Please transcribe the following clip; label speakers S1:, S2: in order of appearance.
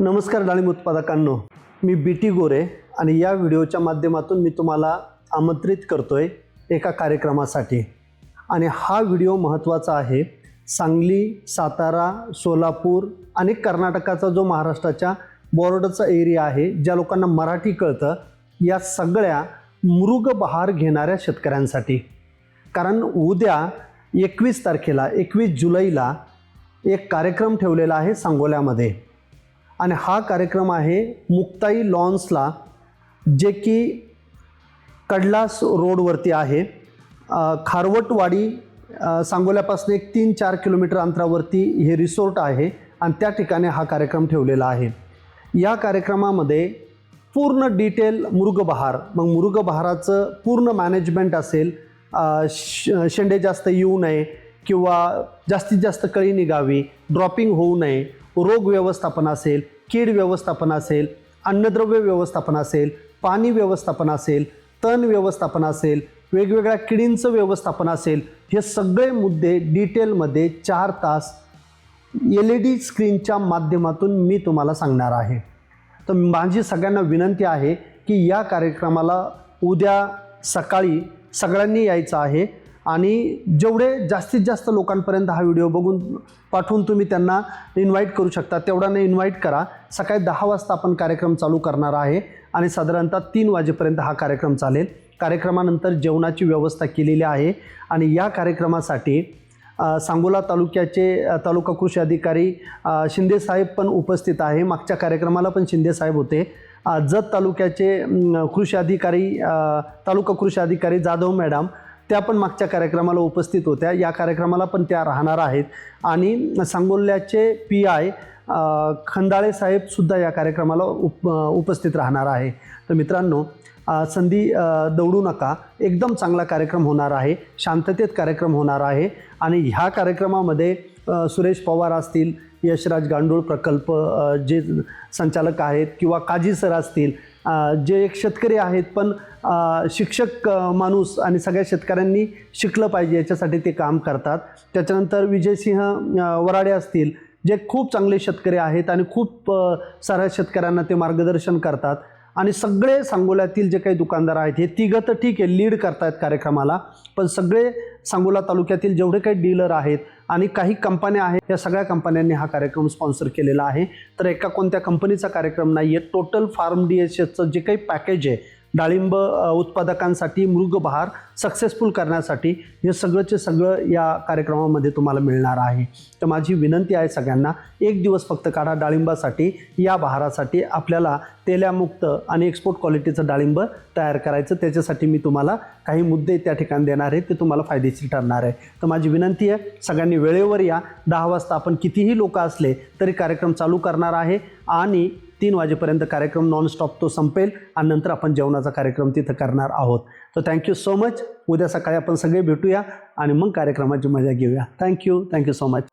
S1: नमस्कार डाळिंब उत्पादकांनो मी बी टी गोरे आणि या व्हिडिओच्या माध्यमातून मी तुम्हाला आमंत्रित करतो आहे एका कार्यक्रमासाठी. आणि हा व्हिडिओ महत्त्वाचा आहे सांगली सातारा सोलापूर आणि कर्नाटकाचा जो महाराष्ट्राच्या बॉर्डरचा एरिया आहे ज्या लोकांना मराठी कळतं या सगळ्या मृग बहार घेणाऱ्या शेतकऱ्यांसाठी. कारण उद्या एकवीस तारखेला एकवीस जुलैला एक कार्यक्रम ठेवलेला आहे सांगोल्यामध्ये. आणि हा कार्यक्रम आहे मुक्ताई लॉन्सला जे की कडलास रोडवरती आहे. खारवटवाडी सांगोल्यापासून एक तीन चार किलोमीटर अंतरावरती हे रिसोर्ट आहे आणि त्या ठिकाणी हा कार्यक्रम ठेवलेला आहे. या कार्यक्रमामध्ये पूर्ण डिटेल मृगबहार मग मृगबहाराचं पूर्ण मॅनेजमेंट असेल श शेंडे जास्त येऊ नये किंवा जास्तीत जास्त कळी निघावी ड्रॉपिंग होऊ नये रोग व्यवस्थापन असेल कीड व्यवस्थापन असेल अन्नद्रव्य व्यवस्थापन असेल पाणी व्यवस्थापन असेल तण व्यवस्थापन असेल वेगवेगळ्या किडींचं व्यवस्थापन असेल हे सगळे मुद्दे डिटेलमध्ये चार तास एल ई डी स्क्रीनच्या माध्यमातून मी तुम्हाला सांगणार आहे. तर माझी सगळ्यांना विनंती आहे की या कार्यक्रमाला उद्या सकाळी सगळ्यांनी यायचं आहे. आणि जेवढे जास्तीत जास्त लोकांपर्यंत हा व्हिडिओ बघून पाठवून तुम्ही त्यांना इन्व्हाइट करू शकता तेवढ्याने इन्व्हाइट करा. सकाळी दहा वाजता आपण कार्यक्रम चालू करणार आहे आणि साधारणतः तीन वाजेपर्यंत हा कार्यक्रम चालेल. कार्यक्रमानंतर जेवणाची व्यवस्था केलेली आहे आणि या कार्यक्रमासाठी सांगोला तालुक्याचे तालुका कृषी अधिकारी शिंदेसाहेब पण उपस्थित आहे. मागच्या कार्यक्रमाला पण शिंदेसाहेब होते. जत तालुक्याचे कृषी अधिकारी तालुका कृषी अधिकारी जाधव मॅडम त्या पण मागच्या कार्यक्रमाला उपस्थित होत्या. या कार्यक्रमाला पण त्या राहणार आहेत. आणि सांगोल्याचे पी आय खंदाळे साहेबसुद्धा या कार्यक्रमाला उप उपस्थित राहणार आहे. तर मित्रांनो संधी दौडू नका. एकदम चांगला कार्यक्रम होणार आहे. शांततेत कार्यक्रम होणार आहे. आणि ह्या कार्यक्रमामध्ये सुरेश पवार असतील यशराज गांडूळ प्रकल्प जे संचालक आहेत किंवा काजी सर असतील जे एक शेतकरी आहेत पण शिक्षक माणूस आणि सगळ्या शेतकऱ्यांनी शिकलं पाहिजे याच्यासाठी ते काम करतात. त्याच्यानंतर विजयसिंह वराडे असतील जे खूप चांगले शेतकरी आहेत आणि खूप साऱ्या शेतकऱ्यांना ते मार्गदर्शन करतात. आणि सगळे सांगोल्यातील जे काही दुकानदार आहेत हे तिघं तर ठीक आहे लीड करतायत कार्यक्रमाला पण सगळे सांगोला तालुक्यातील जेवढे काही डीलर आहेत आणि काही कंपन्या आहेत या सगळ्या कंपन्यांनी हा कार्यक्रम स्पॉन्सर केलेला आहे. तर एका कोणत्या कंपनीचा कार्यक्रम नाही आहे टोटल फार्म डी एस एसचं जे काही पॅकेज आहे डाळिंब उत्पादकांसाठी मृगबहार सक्सेसफुल करण्यासाठी हे सगळंचे सगळं या कार्यक्रमामध्ये तुम्हाला मिळणार आहे. तर माझी विनंती आहे सगळ्यांना एक दिवस फक्त काढा डाळिंबासाठी. या बहारासाठी आपल्याला तेल्यामुक्त आणि एक्सपोर्ट क्वालिटीचं डाळिंब तयार करायचं. त्याच्यासाठी मी तुम्हाला काही मुद्दे त्या ठिकाणी देणार आहे ते तुम्हाला फायदेशीर ठरणार आहे. तर माझी विनंती आहे सगळ्यांनी वेळेवर या. दहा वाजता आपण कितीही लोक असले तरी कार्यक्रम चालू करणार आहे. आणि तीन वाजेपर्यंत कार्यक्रम नॉनस्टॉप तो संपेल आणि नंतर आपण जेवणाचा कार्यक्रम तिथं करणार आहोत. तर थँक्यू सो मच उद्या सकाळी आपण सगळे भेटूया आणि मग कार्यक्रमाची मजा घेऊया. Thank you thank you so much